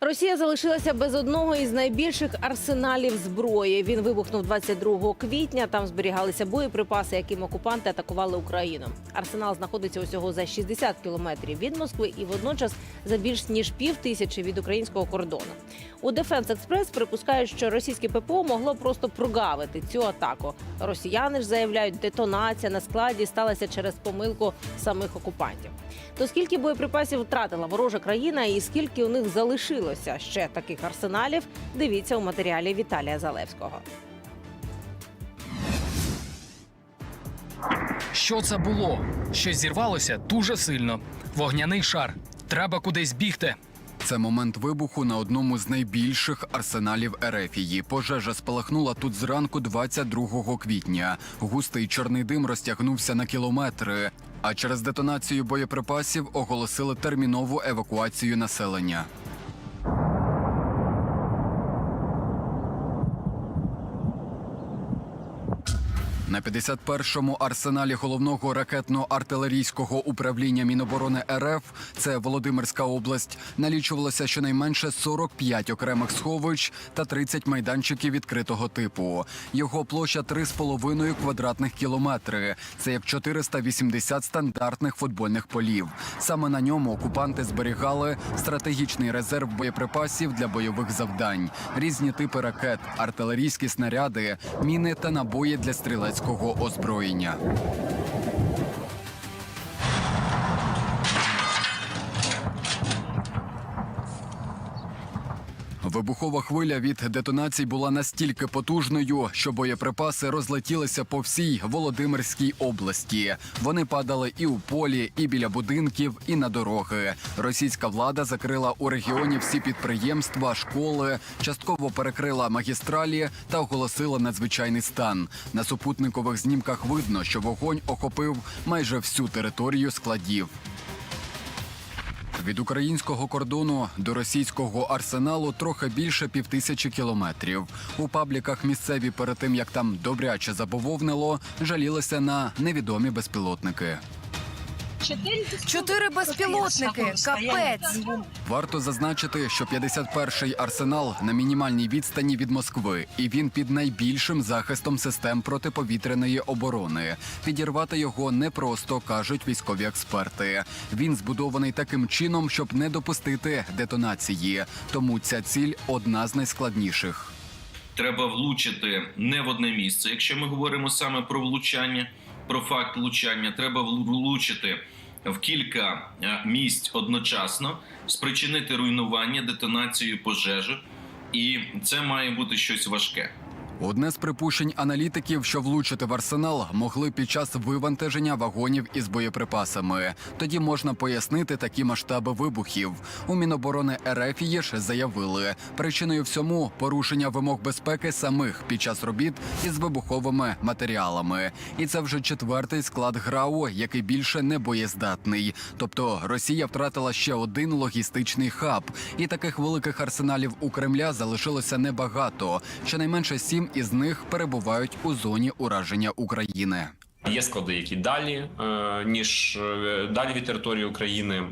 Росія залишилася без одного із найбільших арсеналів зброї. Він вибухнув 22 квітня. Там зберігалися боєприпаси, яким окупанти атакували Україну. Арсенал знаходиться усього за 60 кілометрів від Москви і водночас за більш ніж пів тисячі від українського кордону. У Дефенс Експрес припускають, що російське ППО могло просто прогавити цю атаку. Росіяни ж заявляють, детонація на складі сталася через помилку самих окупантів. То скільки боєприпасів втратила ворожа країна і скільки у них залишилося ще таких арсеналів? Дивіться у матеріалі Віталія Залевського. Що це було? Щось зірвалося дуже сильно. Вогняний шар. Треба кудись бігти. Це момент вибуху на одному з найбільших арсеналів Ерефії. Пожежа спалахнула тут зранку 22 квітня. Густий чорний дим розтягнувся на кілометри. А через детонацію боєприпасів оголосили термінову евакуацію населення. На 51-му арсеналі головного ракетно-артилерійського управління Міноборони РФ, це Володимирська область, налічувалося щонайменше 45 окремих сховищ та 30 майданчиків відкритого типу. Його площа 3,5 квадратних кілометри. Це як 480 стандартних футбольних полів. Саме на ньому окупанти зберігали стратегічний резерв боєприпасів для бойових завдань, різні типи ракет, артилерійські снаряди, міни та набої для стрілецького озброєння. Вибухова хвиля від детонацій була настільки потужною, що боєприпаси розлетілися по всій Володимирській області. Вони падали і у полі, і біля будинків, і на дороги. Російська влада закрила у регіоні всі підприємства, школи, частково перекрила магістралі та оголосила надзвичайний стан. На супутникових знімках видно, що вогонь охопив майже всю територію складів. Від українського кордону до російського арсеналу трохи більше півтисячі кілометрів. У пабліках місцеві перед тим як там добряче забововнило, жалілися на невідомі безпілотники. Чотири безпілотники. Капець. Варто зазначити, що 51-й арсенал на мінімальній відстані від Москви, і він під найбільшим захистом систем протиповітряної оборони. Підірвати його непросто кажуть військові експерти. Він збудований таким чином, щоб не допустити детонації. Тому ця ціль одна з найскладніших. треба влучити не в одне місце. Якщо ми говоримо саме про влучання, про факт влучання, треба влучити в кілька е, місць одночасно, спричинити руйнування, детонацію, пожежу, і це має бути щось важке. Одне з припущень аналітиків, що влучити в арсенал могли під час вивантаження вагонів із боєприпасами. Тоді можна пояснити такі масштаби вибухів. У Міноборони РФ ж заявили, причиною всьому порушення вимог безпеки самих під час робіт із вибуховими матеріалами. І це вже четвертий склад ГРАУ, який більше не боєздатний. Тобто Росія втратила ще один логістичний хаб, і таких великих арсеналів у Кремля залишилося небагато. Щонайменше сім із них перебувають у зоні ураження України. Є склади, які далі е, ніж е, далі від території України.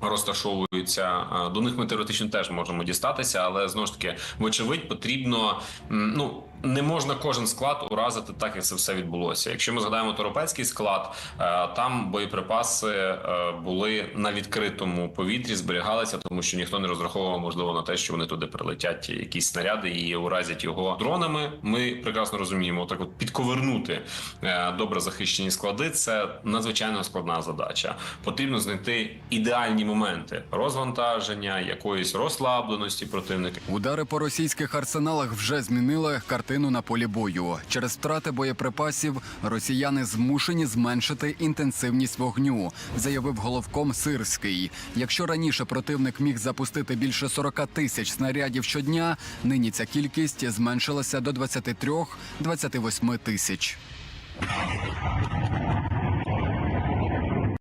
Розташовуються Е, до них ми теоретично теж можемо дістатися, але знову ж таки, вочевидь, потрібно ну не можна кожен склад уразити так, як це все відбулося. Якщо ми згадаємо торопецький склад, е, там боєприпаси е, були на відкритому повітрі, зберігалися, тому що ніхто не розраховував можливо на те, що вони туди прилетять якісь снаряди і уразять його дронами. Ми прекрасно розуміємо, так от підковернути е, добре захищені склади це надзвичайно складна задача. Потрібно знайти ідеальні моменти розвантаження, якоїсь розслабленості противника. Удари по російських арсеналах вже змінили картину на полі бою. Через втрати боєприпасів росіяни змушені зменшити інтенсивність вогню, заявив головком Сирський. Якщо раніше противник міг запустити більше 40 тисяч снарядів щодня, нині ця кількість зменшилася до 23-28 тисяч.